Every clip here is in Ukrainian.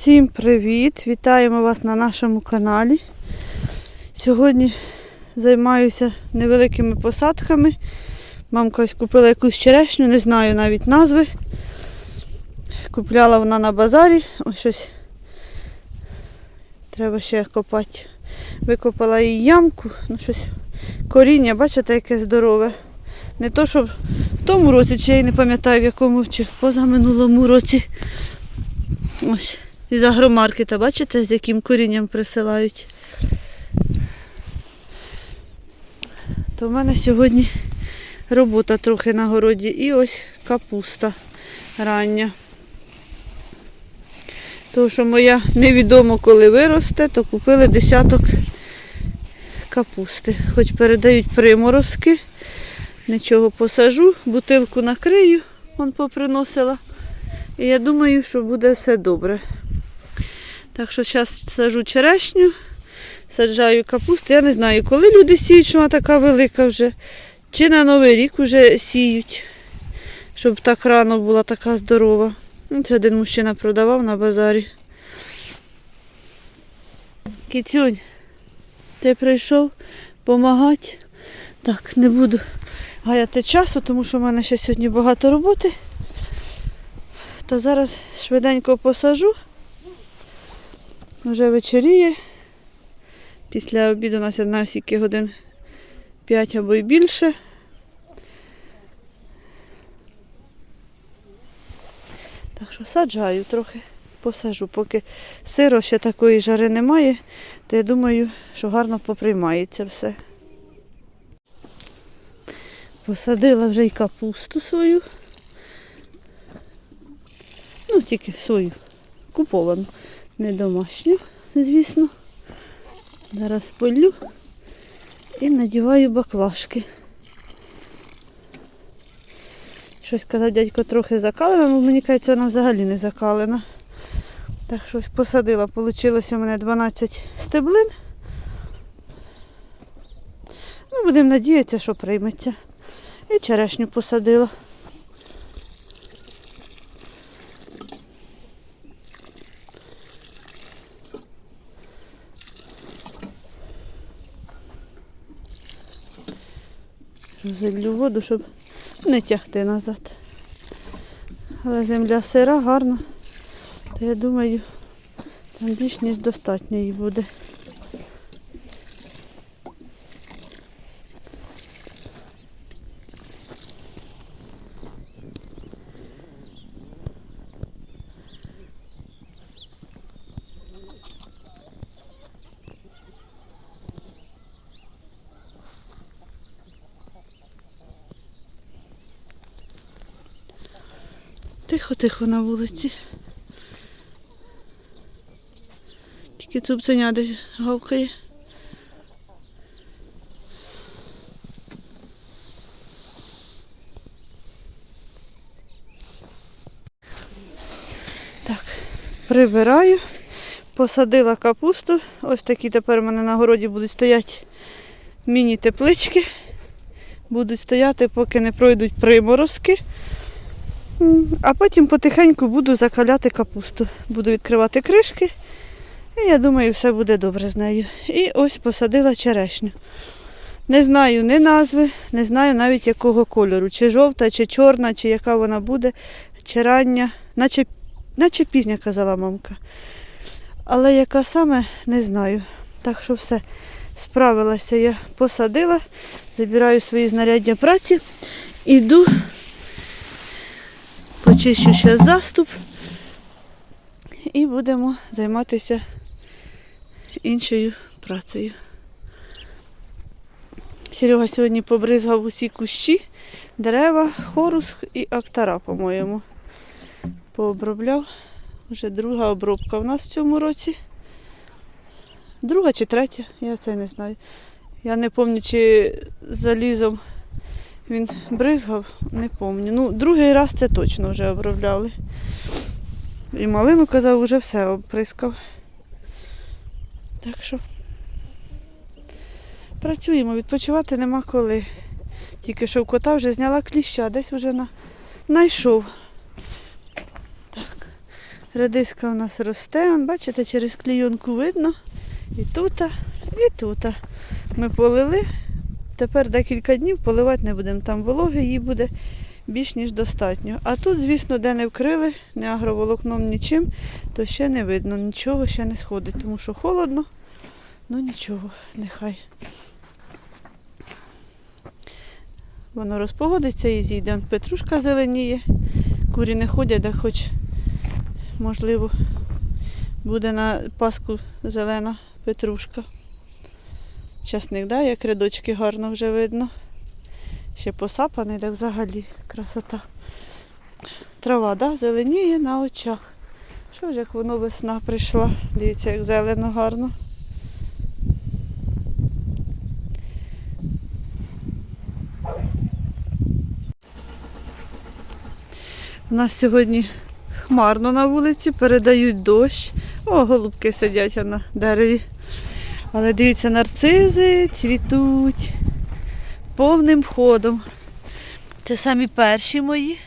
Всім привіт! Вітаємо вас на нашому каналі. Сьогодні займаюся невеликими посадками. Мамка ось купила якусь черешню, не знаю навіть назви. Купляла вона на базарі. Ось щось треба ще копати. Викопала їй ямку, ну щось коріння, бачите, яке здорове. Не то, що в тому році, чи я й не пам'ятаю в якому, чи в позаминулому році. Ось. Із агромаркета, бачите, з яким корінням присилають. То в мене сьогодні робота трохи на городі і ось капуста рання. Тому що моя невідомо коли виросте, то купили десяток капусти. Хоч передають приморозки, нічого посажу, бутилку накрию, вон поприносила. І я думаю, що буде все добре. Так що зараз сажу черешню, саджаю капусту. Я не знаю, коли люди сіють, що вона така велика вже. Чи на Новий рік вже сіють, щоб так рано була така здорова. Ну, Це один мужчина продавав на базарі. Кітюнь, ти прийшов допомагати. Так, не буду гаяти часу, тому що в мене ще сьогодні багато роботи. То зараз швиденько посажу. Вже вечоріє. Після обіду у нас одна скільки годин 5 або й більше. Так що саджаю трохи, посажу. Поки сиро ще такої жари немає, то я думаю, що гарно поприймається все. Посадила вже й капусту свою. Ну, тільки свою куповану, не домашню, звісно. Зараз полю і надіваю баклажки. Щось казав дядько трохи закалена, але мені кажеться, вона взагалі не закалена. Так щось посадила. Получилося у мене 12 стеблин. Ну, будемо надіятися, що прийметься. І черешню посадила. Розіллю воду, щоб не тягти назад. Але земля сира, гарна, то я думаю, там більш ніж достатньо її буде. Тихо-тихо на вулиці. Тільки цуценя десь гавкає. Так, прибираю. Посадила капусту. Ось такі тепер у мене на городі будуть стояти міні-теплички. Будуть стояти, поки не пройдуть приморозки. А потім потихеньку буду закаляти капусту. Буду відкривати кришки. І я думаю, все буде добре з нею. І ось посадила черешню. Не знаю ні назви, не знаю навіть якого кольору. Чи жовта, чи чорна, чи яка вона буде, чи рання. Наче, наче пізня казала мамка. Але яка саме, не знаю. Так що все, справилася я, посадила, забираю свої знаряддя праці, іду почищу ще заступ і будемо займатися іншою працею. Серега сьогодні побризгав усі кущі, дерева, хорус і актара, по-моєму. Пообробляв. Вже друга обробка в нас в цьому році. Друга чи третя, я це не знаю. Я не пам'ятаю, чи залізом він бризгав, не пам'ятаю. Ну, другий раз це точно вже обробляли. І малину казав, вже все обприскав. Так що працюємо, відпочивати нема коли. Тільки що в кота вже зняла кліща, десь вже на... знайшов. Так. Редиска у нас росте, он, бачите, через клійонку видно. І тут, і тут. Ми полили. Тепер декілька днів поливати не будемо. Там вологи їй буде більш ніж достатньо. А тут, звісно, де не вкрили, не агроволокном нічим, то ще не видно, нічого ще не сходить, тому що холодно, ну нічого, нехай. Воно розпогодиться і зійде. Петрушка зеленіє, курі не ходять, а хоч, можливо, буде на паску зелена петрушка. Часник, да, як рядочки гарно вже видно. Ще посапаний, так взагалі красота. Трава, да, зеленіє на очах. Що ж, як воно весна прийшла. Дивіться, як зелено гарно. У нас сьогодні хмарно на вулиці, передають дощ. О, голубки сидять на дереві. Але дивіться, нарцизи цвітуть повним ходом. Це самі перші мої.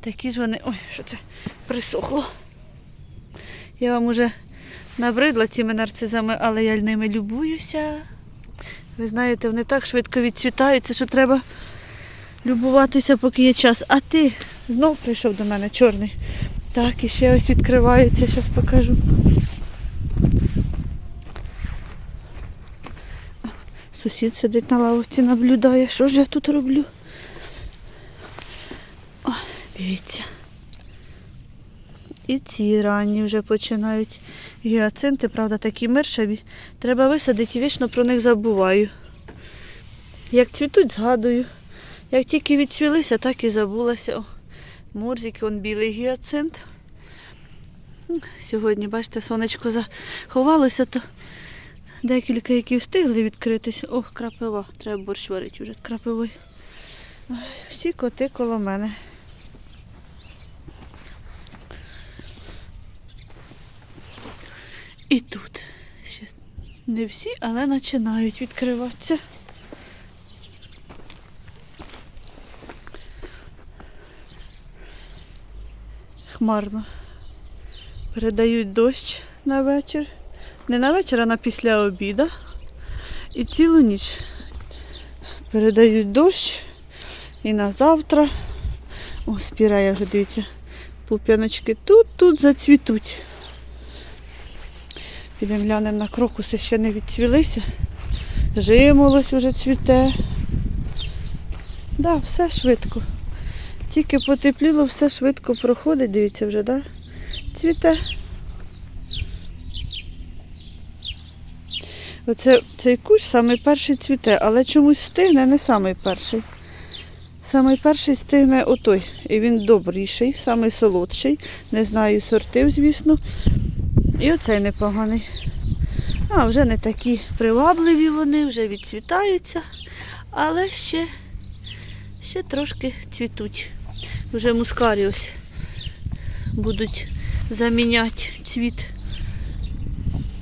Такі ж вони. Ой, що це присохло. Я вам уже набридла цими нарцизами, але я ними любуюся. Ви знаєте, вони так швидко відцвітаються, що треба любуватися, поки є час. А ти знов прийшов до мене чорний. Так, і ще ось відкривається, зараз покажу. Сусід сидить на лавці, наблюдає, що ж я тут роблю. О, дивіться. І ці ранні вже починають гіацинти, правда, такі миршаві. Треба висадити і вічно про них забуваю. Як цвітуть, згадую. Як тільки відцвілися, так і забулася. О, Мурзик, он білий гіацинт. Сьогодні, бачите, сонечко заховалося, то декілька, які встигли відкритись. О, крапива. Треба борщ варити вже крапивою. Всі коти коло мене. І тут. Ще не всі, але починають відкриватися. Хмарно. Передають дощ на вечір. Не на вечір, а на після обіда. І цілу ніч передають дощ і на завтра. О, спірає вже, дивіться, пуп'яночки тут, тут зацвітуть. Підемо глянемо на крокуси, ще не відцвілися. Жимолось вже цвіте. Да, все швидко. Тільки потепліло, все швидко проходить, дивіться вже, да? Цвіте. Оце цей кущ самий перший цвіте, але чомусь стигне не самий перший. Самий перший стигне отой. І він добріший, самий солодший. Не знаю сортів, звісно. І оцей непоганий. А, вже не такі привабливі вони, вже відцвітаються, але ще, ще трошки цвітуть. Вже мускарі ось будуть заміняти цвіт.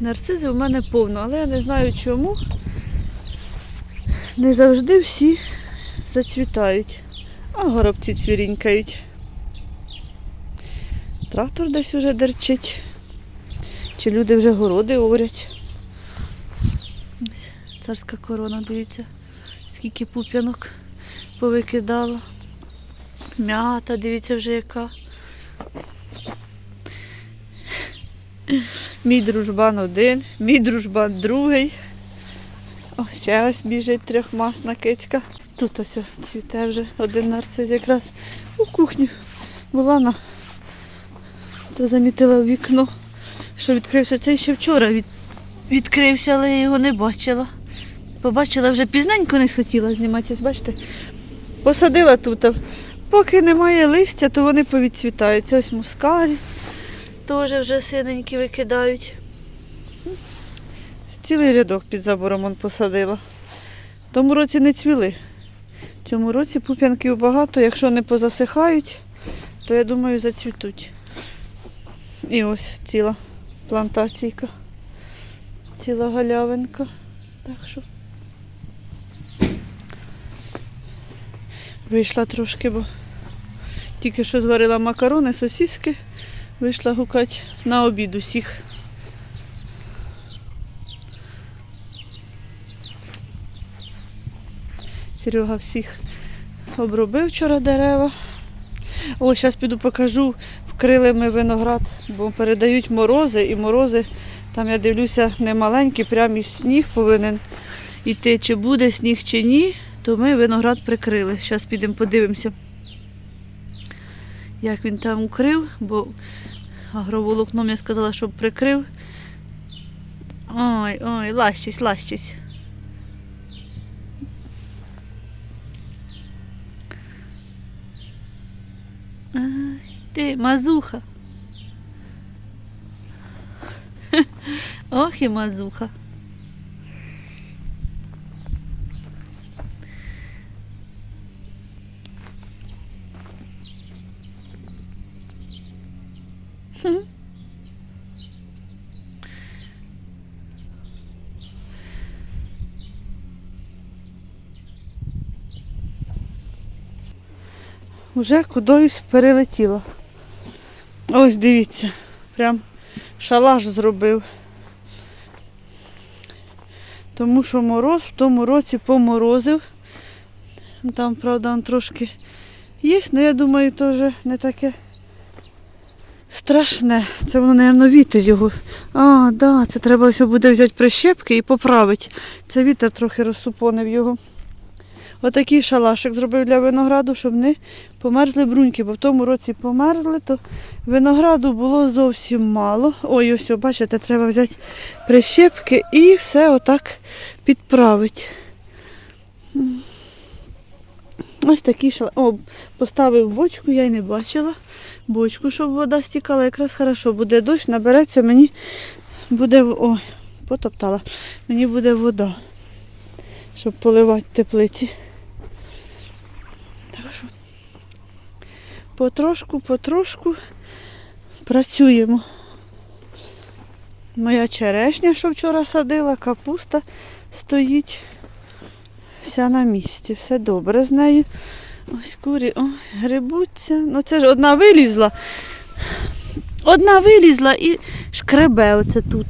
Нарцизи в мене повно, але я не знаю чому. Не завжди всі зацвітають, а горобці цвірінькають. Трактор десь уже дерчить. Чи люди вже городи орять. Царська корона, дивіться, скільки пуп'янок повикидала. М'ята, дивіться вже яка. Мій дружбан один, мій дружбан другий. О, ще ось біжить трьохмасна кицька. Тут ось цвіте вже один нарцис якраз у кухні була на то замітила вікно, що відкрився цей ще вчора від... відкрився, але я його не бачила. Побачила вже пізненько не схотіла знімати, ось бачите, посадила тут. Поки немає листя, то вони повідцвітаються. Ось мускарі теж вже синенькі викидають. Цілий рядок під забором он посадила. В тому році не цвіли. В цьому році пуп'янків багато, якщо не позасихають, то я думаю зацвітуть. І ось ціла плантаційка, ціла галявинка. Так що вийшла трошки, бо тільки що зварила макарони, сосиски, Вийшла гукати на обід усіх. Серега всіх обробив вчора дерева. О, зараз піду покажу, вкрили ми виноград, бо передають морози, і морози, там я дивлюся, не маленькі, прям і сніг повинен іти, чи буде сніг, чи ні, то ми виноград прикрили. Зараз підемо подивимося, як він там укрив, бо агроволокном я сказала, щоб прикрив. Ой, ой, лащись, лащись. Ай, ти, мазуха. Ох і мазуха. Уже кудись перелетіла. Ось дивіться, прям шалаш зробив. Тому що мороз в тому році поморозив. Там, правда, он трошки є, але я думаю, теж не таке страшне. Це воно, мабуть, вітер його. А, да, це треба все буде взяти прищепки і поправити. Це вітер трохи розсупонив його. Отакий шалашик зробив для винограду, щоб не померзли бруньки, бо в тому році померзли, то винограду було зовсім мало. Ой, ось, бачите, треба взяти прищепки і все отак підправити. Ось такий шалашик. О, поставив бочку, я й не бачила. Бочку, щоб вода стікала, якраз хорошо. Буде дощ, набереться, мені буде. Ой, потоптала. Мені буде вода, щоб поливати теплиці. Так що потрошку, потрошку працюємо. Моя черешня, що вчора садила, капуста стоїть вся на місці. Все добре з нею. Ось курі, о, грибуться. Ну це ж одна вилізла. Одна вилізла і шкребе оце тут.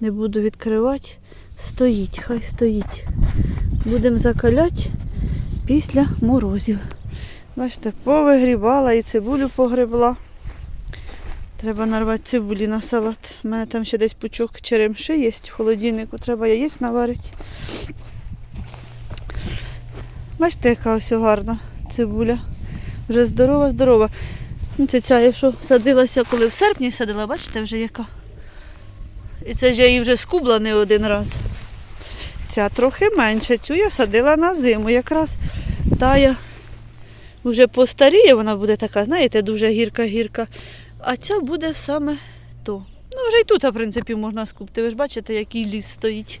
Не буду відкривати. Стоїть, хай стоїть. Будемо закаляти після морозів. Бачите, повигрібала і цибулю погребла. Треба нарвати цибулі на салат. У мене там ще десь пучок черемши є в холодильнику. Треба яєць наварити. Бачите, яка ось гарна цибуля. Вже здорова, здорова. Ну, Це ця, я що садилася, коли в серпні садила, бачите вже яка. І це ж я її вже скубла не один раз. Ця трохи менше. Цю я садила на зиму. Якраз та я вже постаріє, вона буде така, знаєте, дуже гірка-гірка. А ця буде саме то. Ну, вже і тут, в принципі, можна скупти. Ви ж бачите, який ліс стоїть.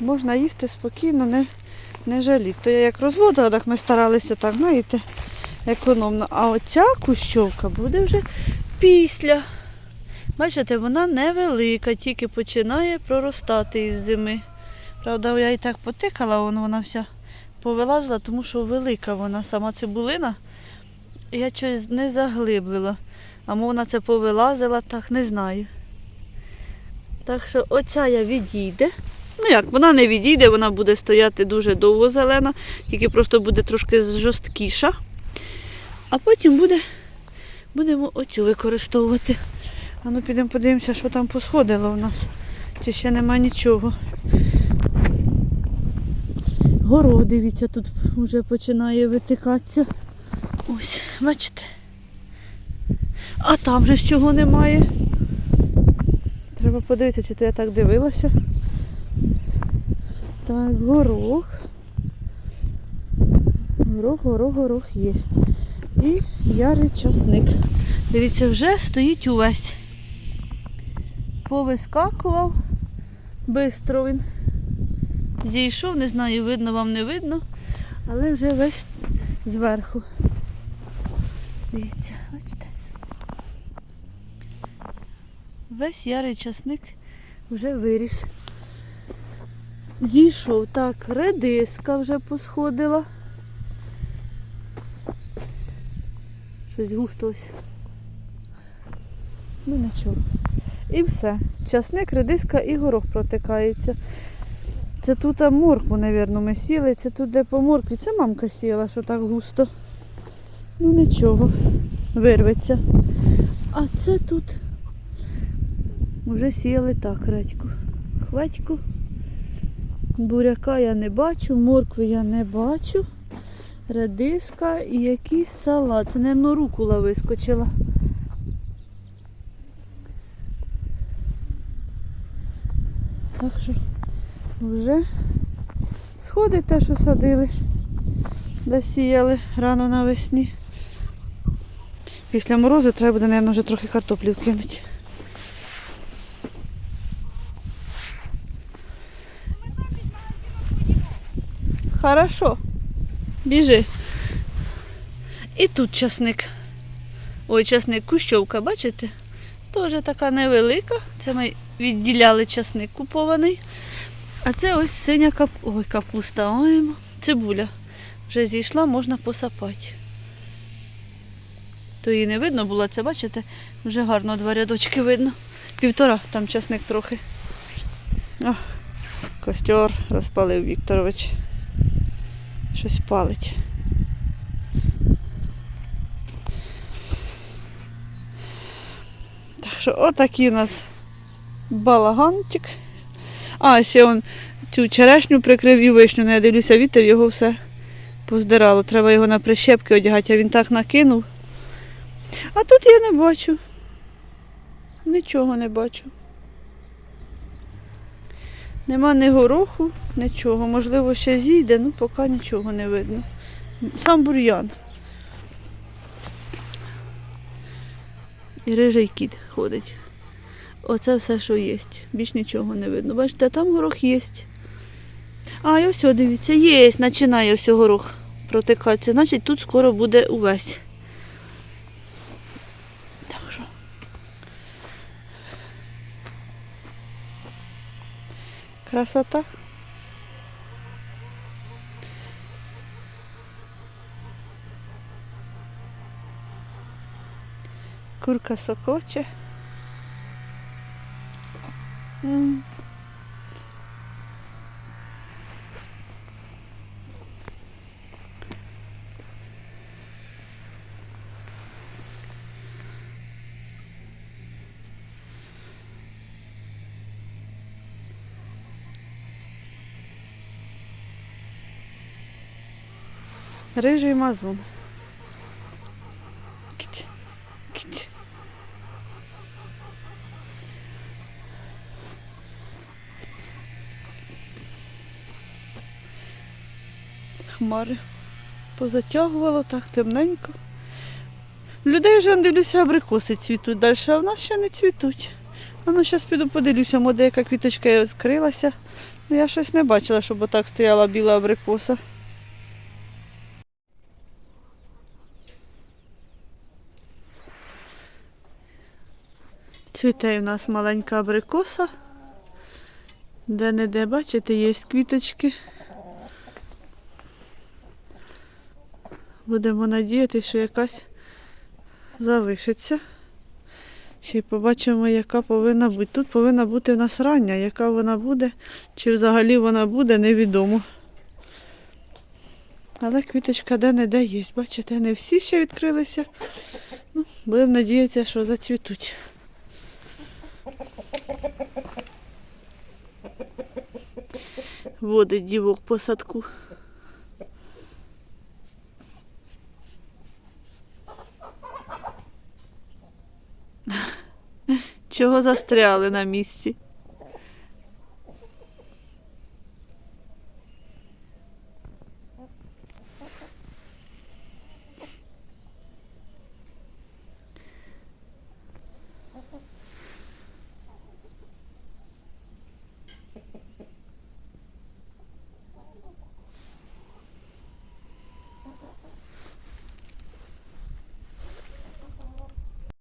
Можна їсти спокійно, не, не жаліти. То я як розводила, так ми старалися так, знаєте, економно. А оця кущовка буде вже після. Бачите, вона невелика, тільки починає проростати із зими. Правда, я і так потикала, вон вона вся повилазила, тому що велика вона сама цибулина. Я щось не заглиблила. А вона це повилазила, так не знаю. Так що оця я відійде. Ну як, вона не відійде, вона буде стояти дуже довго зелена, тільки просто буде трошки жорсткіша. А потім буде, будемо оцю використовувати. А ну підемо подивимося, що там посходило у нас. Чи ще нема нічого. Горох, дивіться, тут вже починає витикатися. Ось, бачите. А там же ж чого немає. Треба подивитися, чи то я так дивилася. Так, горох. Горох, горох, горох є. І ярий часник. Дивіться, вже стоїть увесь. Повискакував. Бистро він зійшов, не знаю, видно вам не видно, але вже весь зверху. Дивіться, бачите. Весь ярий часник вже виріс. Зійшов так, редиска вже посходила. Щось густо ось. Ну нічого. І все. Часник, редиска і горох протикається. Це тут а, моркву, мабуть, ми сіли. Це тут де по моркві. Це мамка сіла, що так густо. Ну нічого, вирветься. А це тут вже сіяли так, редьку. Хведьку. Буряка я не бачу, моркви я не бачу. Редиска і якийсь салат. Це, мабуть, рукула вискочила. Так що вже сходить те, що садили, досіяли рано навесні. Після морозу треба буде, мабуть, вже трохи картоплі вкинути. Хорошо. Біжи. І тут часник. Ой, часник кущовка, бачите? Теж така невелика. Це ми відділяли часник купований. А це ось синя кап... Ой, капуста. Ой, цибуля. Вже зійшла, можна посапати. То її не видно було, це бачите? Вже гарно два рядочки видно. Півтора, там часник трохи. О, костер розпалив Вікторович. Щось палить. Так що отакий у нас балаганчик. А, ще он цю черешню прикрив і вишню. Ну, я дивлюся, вітер його все поздирало. Треба його на прищепки одягати, а він так накинув. А тут я не бачу. Нічого не бачу. Нема ні гороху, нічого. Можливо, ще зійде, ну поки нічого не видно. Сам бур'ян. І рижий кіт ходить. Оце все, що є. Більш нічого не видно. Бачите, там горох є. А, і ось, дивіться, є, починає ось горох протикатися. Значить, тут скоро буде увесь. Так що. Красота. Курка сокоче. М. Рижий мазун. Кить. Кить. Хмари позатягувало так темненько. Людей вже дивлюся, абрикоси цвітуть далі, а в нас ще не цвітуть. А ну зараз піду подивлюся, може яка квіточка відкрилася. Ну я щось не бачила, щоб отак стояла біла абрикоса. Цвіте у нас маленька абрикоса. Де-не-де, бачите, є квіточки. Будемо надіятися, що якась залишиться. Ще й побачимо, яка повинна бути. Тут повинна бути в нас рання, яка вона буде, чи взагалі вона буде, невідомо. Але квіточка де-не-де є. Бачите, не всі ще відкрилися. Ну, будемо надіятися, що зацвітуть. Водить дівок по садку. Чого застряли на місці?